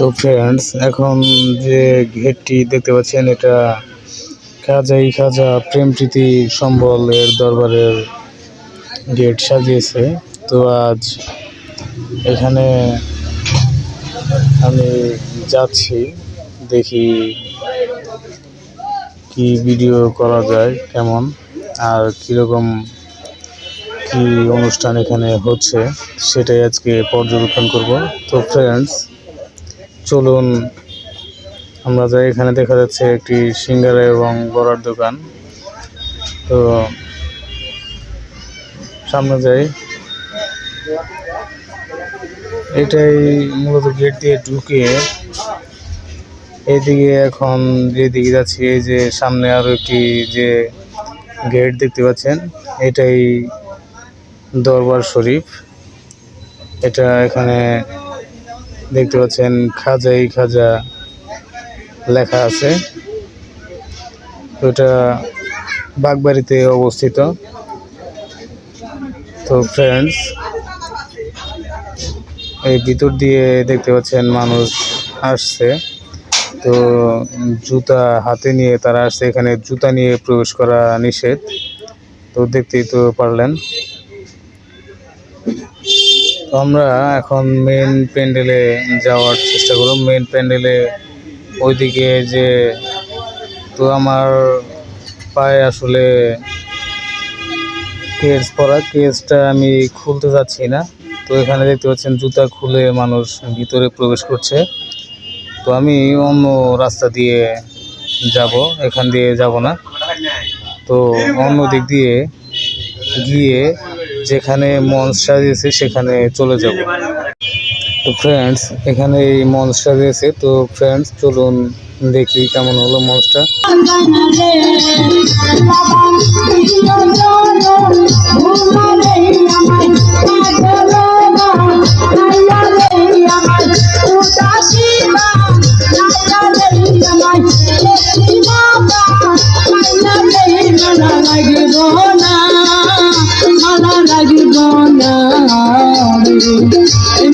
তো ফ্রেন্ডস এখন যে গেটটি দেখতে পাচ্ছেন, এটা খাজাই খাজা প্রেম প্রীতি সম্বল এর দরবারের গেট সাজিয়েছে। তো আজ এখানে আমি যাচ্ছি, দেখি কি ভিডিও করা যায়, কেমন, আর কীরকম কি অনুষ্ঠান এখানে হচ্ছে, সেটাই আজকে পর্যবেক্ষণ করব। তো ফ্রেন্ডস চলুন, আমরা যাই। এখানে দেখা যাচ্ছে একটি সিঙ্গারা এবং বড়ার দোকান। তো, সামনে যাই। এটাই মূলত গেট দিয়ে ঢুকে এইদিকে এখন যেদিকে যাচ্ছি, এই যে সামনে আরও একটি যে গেট দেখতে পাচ্ছেন, এটাই দরবার শরীফ। এটা এখানে দেখতে পাচ্ছেন খাজাই খাজা লেখা আছে। ওটা বাগবাড়িতে অবস্থিত। তো ফ্রেন্ডস এই ভিতর দিয়ে দেখতে পাচ্ছেন মানুষ আসছে। তো জুতা হাতে নিয়ে তারা আসছে। এখানে জুতা নিয়ে প্রবেশ করা নিষেধ। তো দেখতেই তো পারলেন। তো আমরা এখন মেন প্যান্ডেলে যাওয়ার চেষ্টা করব। মেন প্যান্ডেলে ওইদিকে যে তো আমার পায়ে আসলে কেস পরা। কেসটা আমি খুলতে যাচ্ছি না। তো এখানে দেখতে পাচ্ছেন জুতা খুলে মানুষ ভিতরে প্রবেশ করছে। তো আমি অন্য রাস্তা দিয়ে যাব। এখান দিয়ে যাব না। তো অন্য দিক দিয়ে গিয়ে যেখানে মনস্টার এসে সেখানে চলে যাব। তো ফ্রেন্ডস এখানে এই মনস্টার এসে তো ফ্রেন্ডস চলুন দেখি কেমন হলো মঞ্চটা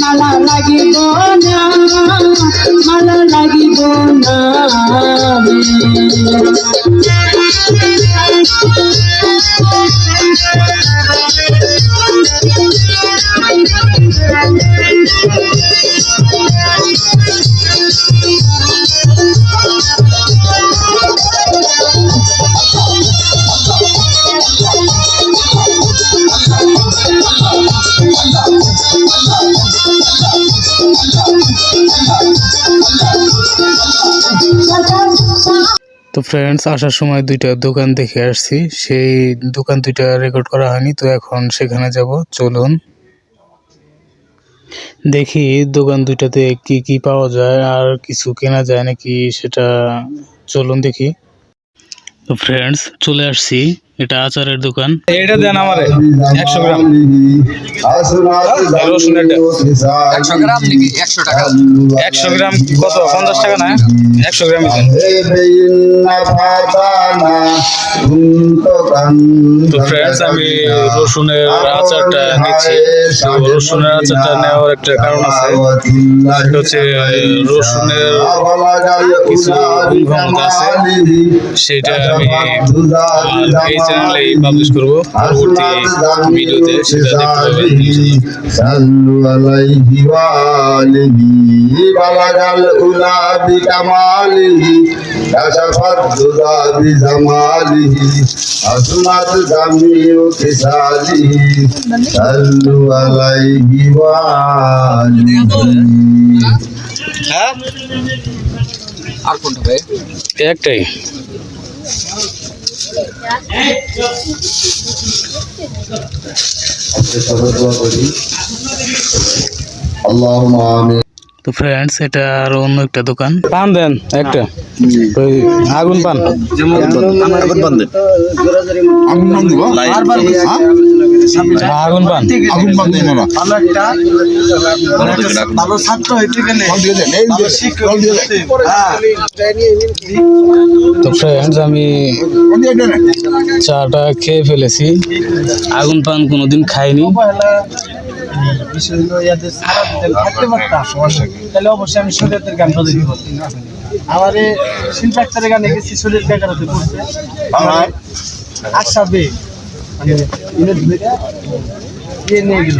মালা লাগিব না মালা লাগিব না। তো ফ্রেন্ডস আসার সময় দুইটা দোকান দেখে আসছি। সেই দোকান দুইটা রেকর্ড করা হয়নি, তো এখন সেখানে যাব। চলুন। দেখি দোকান দুইটাতে কি কি পাওয়া যায়, আর কিছু কেনা যায় নাকি সেটা চলুন দেখি। তো ফ্রেন্ডস চলে আসছি। এটা আচারের দোকান। এটা দেন আমারে একশো গ্রাম। রসুনেরটা একশো গ্রাম নাকি একশো টাকা? একশো গ্রাম কত? পঞ্চাশ টাকা না? একশো গ্রাম তো ফ্রেন্ডস আমি রসুনের আচারটা নিচ্ছি। রসুনের আচারটা নেওয়ার একটা কারণ আছে। সেটা হচ্ছে রসুনের কিছু আছে। সেটা আমি চ্যানেলে পাবলিশ করব। পরবর্তী ভিডিওতে সেটা দেখতে পাবেন সাল্লু আলাইহি ওয়া আলিহি বালাগাল উলা বিকামালিহি কাশাফাত দুদা বিজামালিহি আসমাত জামিউ কিসালিহি সাল্লু আলাইহি ওয়া আলিহি হ্যাঁ? আর কোনটা ভাই? একটাই। আল্লাহ আমিন। তো ফ্রেন্ডস এটা আর অন্য একটা দোকান। পান দেন একটা। ওই আগুন পান। হ্যাঁ, আগুন পান। তো ফ্রেন্ডস আমি চাটা খেয়ে ফেলেছি। আগুন পান কোনোদিন খাইনি। বিষয় হলো ইয়াদের সারা দিতে থাকতে পারতাম। তাহলে অবশ্যই আমি শরীয়তের গান বাজাইতে পারতাম। আমার শিল্পাক্তারের গানে গেছি শরীর বেকারতে পড়ছে আশা বে মানে ইনে ইয়ে নিয়ে গেল।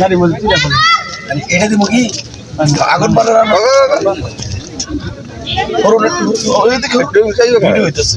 গাড়ি মধ্যে তুলে পড়ে এটা দিব কি? আগুন হইতেছে।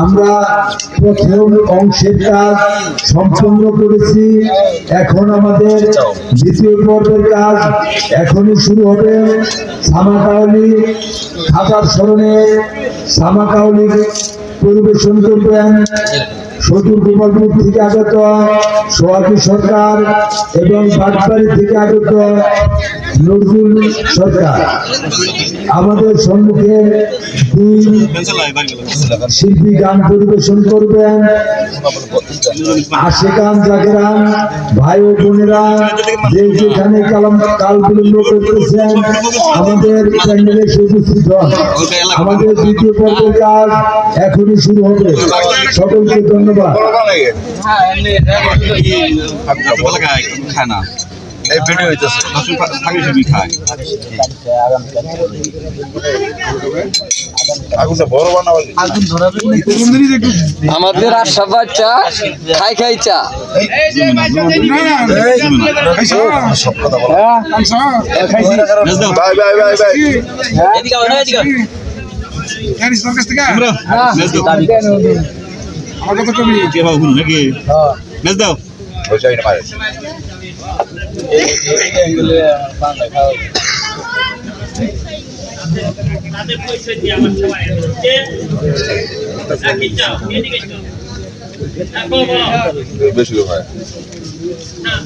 আমরা প্রথম অংশের কাজ সম্পন্ন করেছি এখন আমাদের দ্বিতীয় পর্বের কাজ এখনই শুরু হবে সামাকাউলি খাতার স্মরণে সামাকাউলি পরিবেশন করবেন সদুর গোপালপুর থেকে আগত সোয়াকি সরকার এবং বাটবাড়ি থেকে আগত নজরুল সরকার। আমাদের সম্মুখে শিল্পী গান পরিবেশন করবেন আশেকান জাগরান ভাই ও বোনেরা যেখানে কালাম কাল বিলম্ব করতেছেন আমাদের প্যান্ডেলে উপস্থিত আমাদের দ্বিতীয় পর্বের কাজ এখনই শুরু হবে সকলকে ধন্যবাদ খায় না এই ভিডিও হইতেছে। থাকে সবই খায়। আমাদের আশা বাচ্চা খাই খাই চা। বাই বাই বাই বাই তাদের আমার এদিকে যাও রাখো বাবা। বেশি ভাই না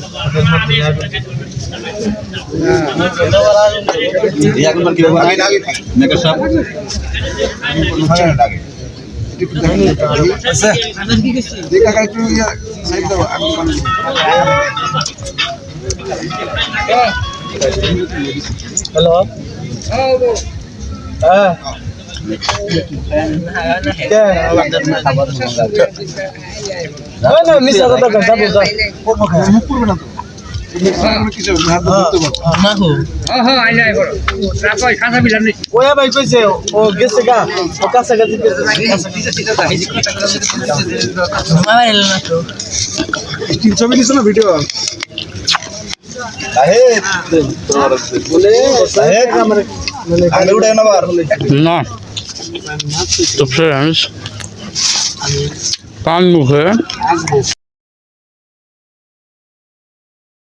বাবা, আমার আমি এসে টাকা দেবো। আমার এখন কি মেকআপ শপ হ্যালো হ্যাঁ। না মিশা কথা কই যাব মুখ করবে না তো ওয়া ভাই কইছে ও গেছে গা ও ছবি দিছ না ভিডিও? না তো ফ্রেন্ডস পান মুখে